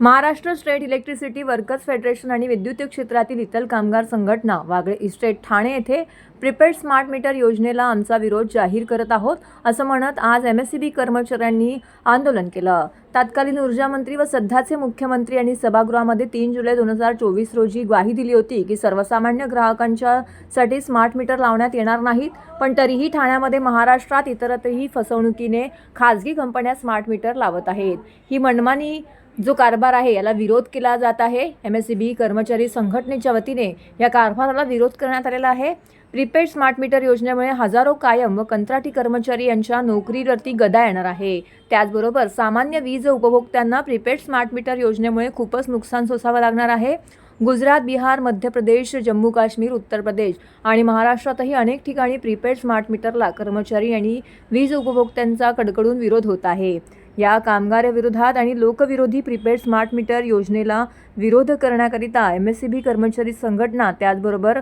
Maharashtra state electricity workers federation आणि विद्युत क्षेत्रातील इतर कामगार संघटना वागळे इस्टेट ठाणे येथे प्रिपेड स्मार्ट मीटर योजनेला आमचा विरोध जाहीर करत आहोत असं म्हणत आज एम एस सी बी कर्मचाऱ्यांनी आंदोलन केलं. तत्कालीन ऊर्जा मंत्री व सध्याचे मुख्यमंत्री यांनी सभागृहामध्ये तीन जुलै दोन हजार चोवीस रोजी ग्वाही दिली होती की सर्वसामान्य ग्राहकांच्यासाठी स्मार्ट मीटर लावण्यात येणार नाहीत पण तरीही ठाण्यामध्ये महाराष्ट्रात इतरत्रही फसवणुकीने खाजगी कंपन्या स्मार्ट मीटर लावत आहेत. ही मनमानी जो कारभार आहे याला विरोध केला जात आहे. एम एस सी बी कर्मचारी संघटनेच्या वतीने या कारभाराला विरोध करण्यात आलेला आहे. प्रीपेड स्मार्ट मीटर योजनेमुळे हजारो कायम व कंत्राटी कर्मचारी यांच्या नोकरीवरती गदा येणार आहे. त्याचबरोबर सामान्य वीज उपभोक्त्यांना प्रीपेड स्मार्ट मीटर योजनेमुळे खूपच नुकसान सोसावं लागणार आहे. गुजरात बिहार मध्य प्रदेश जम्मू काश्मीर उत्तर प्रदेश आणि महाराष्ट्रातही अनेक ठिकाणी प्रीपेड स्मार्ट मीटरला कर्मचारी आणि वीज उपभोक्त्यांचा कडकडून विरोध होत आहे. या कामगाराविरोधात आणि लोकविरोधी प्रीपेड स्मार्ट मीटर योजनेला विरोध करण्याकरिता एम एस सी बी कर्मचारी संघटना त्याचबरोबर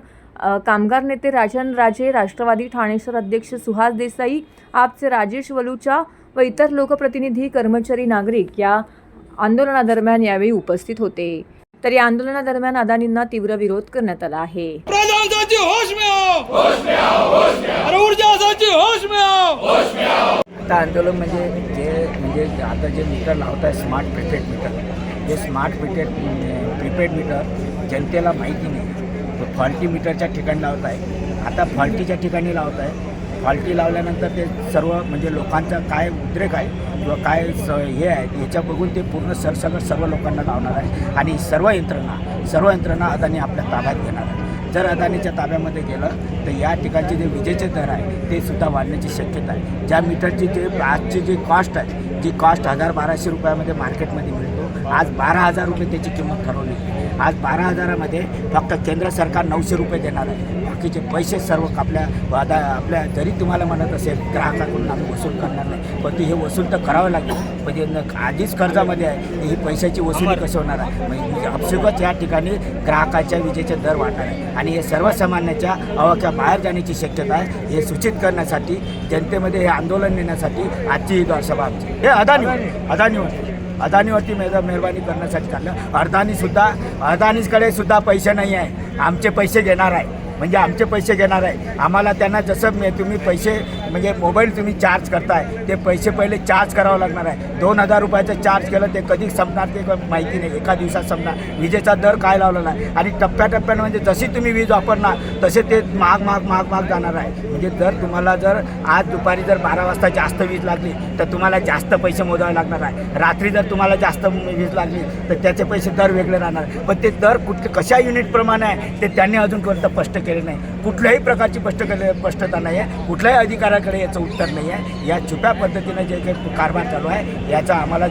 कामगार नेते राजन राजे राष्ट्रवादी ठाणे शहर अध्यक्ष सुहास देसाई आपचे राजेश वलुचा व इतर लोकप्रतिनिधी कर्मचारी नागरिक या आंदोलनादरम्यान यावेळी उपस्थित होते. तर या आंदोलनादरम्यान अदानींना तीव्र विरोध करण्यात आला आहे. होश में आओ होश में आओ होश में आओ अरे आता आंदोलन म्हणजे जे म्हणजे आता जे मीटर लावत आहे स्मार्ट प्रिपेड मीटर हे स्मार्ट प्रिपेड प्रिपेड मीटर जनतेला माहिती नाही. तो फॉल्टी मीटरच्या ठिकाणी लावत आहे आता फॉल्टीच्या ठिकाणी लावत आहे फॉल्टी लावल्यानंतर ते सर्व म्हणजे लोकांचा काय उद्रेक आहे किंवा काय स हे आहे याच्या बघून ते पूर्ण सरसगट सर्व लोकांना लावणार आहे. आणि सर्व यंत्रणा सर्व यंत्रणा अदानी आपल्या ताब्यात घेणार आहे. जर अदानीच्या ताब्यामध्ये गेलं तर या ठिकाणचे जे विजेचे दर आहे ते सुद्धा वाढण्याची शक्यता आहे ज्या मीटरची जे आजची जी कॉस्ट आहे जी कॉस्ट हजार बाराशे रुपयामध्ये मार्केटमध्ये मिळतो आज बारा हजार रुपये त्याची किंमत ठरवली आहे. आज बारा हजारामध्ये फक्त केंद्र सरकार नऊशे रुपये देणार आहे. बाकीचे पैसे सर्व आपल्या वादा आपल्या जरी तुम्हाला म्हणत असेल ग्राहकाकडून आम्ही वसूल करणार नाही. पण ते हे वसूल तर करावं लागेल. म्हणजे न- आधीच कर्जामध्ये आहे. ही पैशाची वसुली कशी होणार आहे? म्हणजे अपशुकच या ठिकाणी ग्राहकाच्या विजेचे दर वाढणार आहे. आणि हे सर्वसामान्याच्या अवाक्या बाहेर जाण्याची शक्यता आहे. हे सूचित करण्यासाठी जनतेमध्ये हे आंदोलन नेण्यासाठी आजची ही सभा आमची. हे अदानी अदानीवर अदानीवरती मेहर मेहरबानी करण्यासाठी चाललं अदानीसुद्धा अदानीकडे सुद्धा पैसे नाही आहे आमचे पैसे घेणार आहे. म्हणजे आमचे पैसे घेणार आहे. आम्हाला त्यांना जसं मे तुम्ही पैसे म्हणजे मोबाईल तुम्ही चार्ज करताय ते पैसे पहिले चार्ज करावं लागणार आहे. दोन हजार रुपयाचं चार्ज केलं ते कधी संपणार ते माहिती नाही. एका दिवसात संपणार. विजेचा दर काय लावलेला आहे? आणि टप्प्याटप्प्यानं म्हणजे जशी तुम्ही वीज वापरणार तसे ते महाग महाग महाग महाग जाणार आहे. म्हणजे जर तुम्हाला जर आज दुपारी जर बारा वाजता जास्त वीज लागली तर तुम्हाला जास्त पैसे मोजावे लागणार आहे. रात्री जर तुम्हाला जास्त वीज लागली तर त्याचे पैसे दर वेगळे राहणार. पण ते दर कुठ कशा युनिटप्रमाणे आहे ते त्यांनी अजूनपर्यंत स्पष्ट केले नाही. कुठल्याही प्रकारची स्पष्ट केले स्पष्टता नाही आहे कुठल्याही अधिकाऱ्याकडे याचं उत्तर नाही आहे या छुप्या पद्धतीनं जे काही कारभार चालू आहे याचा आम्हाला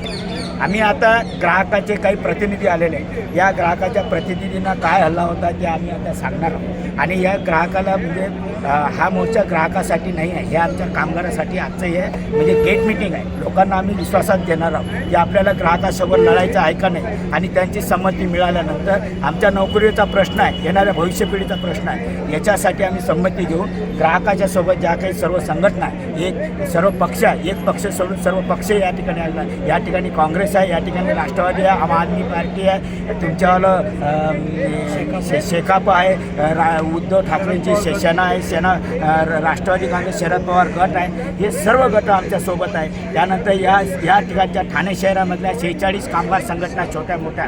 आम्ही आता ग्राहकाचे काही प्रतिनिधी आलेले आहे या ग्राहकाच्या प्रतिनिधींना काय हल्ला होता ते आम्ही आता सांगणार आहोत. आणि या ग्राहकाला म्हणजे हा मोर्चा ग्राहकासाठी नाही आहे. हे आमच्या कामगारासाठी आजचं हे म्हणजे गेट मिटिंग आहे. लोकांना आम्ही विश्वासात घेणार आहोत की आपल्याला ग्राहकासोबत लढायचं आहे का नाही. आणि त्यांची संमती मिळाल्यानंतर आमच्या नोकरीचा प्रश्न आहे येणाऱ्या भविष्य पिढीचा प्रश्न आहे. याच्यासाठी आम्ही संमती घेऊन ग्राहकाच्या सोबत ज्या काही सर्व संघटना आहे एक सर्व पक्ष आहे एक पक्ष सोडून सर्व पक्ष या ठिकाणी आलेला या ठिकाणी काँग्रेस आहे या ठिकाणी राष्ट्रवादी आहे आम आदमी पार्टी आहे. तुमच्यावालं शे शेकाप आहे. रा उद्धव ठाकरेंची शे सेना आहे सेना राष्ट्रवादी काँग्रेस शरद पवार गट आहे. हे सर्व गट आमच्यासोबत आहे. त्यानंतर या या ठिकाणच्या ठाणे शहरामधल्या शेहेचाळीस कामगार संघटना छोट्या मोठ्या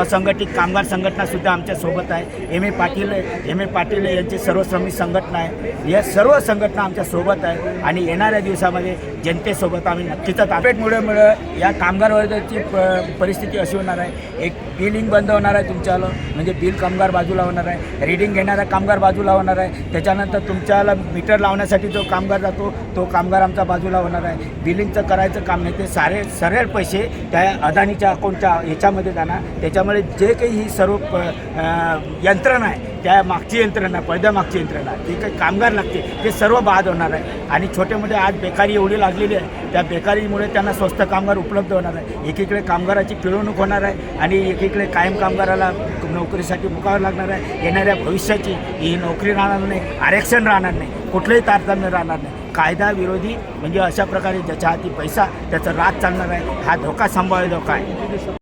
असंघटित कामगार संघटनासुद्धा आमच्यासोबत आहे. M A Patil M A Patil यांची सर्व श्रमिक संघटना आहे. या सर्व संघटना आमच्यासोबत आहे. आणि येणाऱ्या दिवसामध्ये जनतेसोबत आम्ही नक्कीच तापेटमुळे मुळे या कामगार ती प- परिस्थिती अशी होणार आहे. एक बिलिंग बंद होणार आहे तुमच्याला म्हणजे बिल कामगार बाजूला होणार आहे. रिडिंग घेणारा कामगार बाजूला होणार आहे. त्याच्यानंतर तुमच्याला मीटर लावण्यासाठी जो कामगार जातो तो कामगार आमचा बाजूला होणार आहे. बिलिंगचं करायचं काम नाही. ते सारे सरळ पैसे त्या अदानीच्या अकाउंटच्या ह्याच्यामध्ये जाणार. त्याच्यामुळे जे काही ही सर्व प- यंत्रणा आहे त्या मागची यंत्रणा पडद्यामागची यंत्रणा जे काही कामगार लागते ते सर्व बाद होणार आहे. आणि छोटे मोठे आज बेकारी एवढी लागलेली आहे त्या बेकारीमुळे त्यांना स्वस्त कामगार उपलब्ध होणार आहे. एकीकडे कामगाराची पिळवणूक होणार आहे आणि एकीकडे कायम कामगाराला नोकरीसाठी मुकावं लागणार आहे. येणाऱ्या भविष्याची ही नोकरी राहणार नाही आरक्षण राहणार नाही कुठलंही तारतम्य राहणार नाही. कायदा विरोधी म्हणजे अशा प्रकारे ज्याच्या हाती पैसा त्याचं राज चालणार आहे. हा धोका संभाव्य धोका आहे.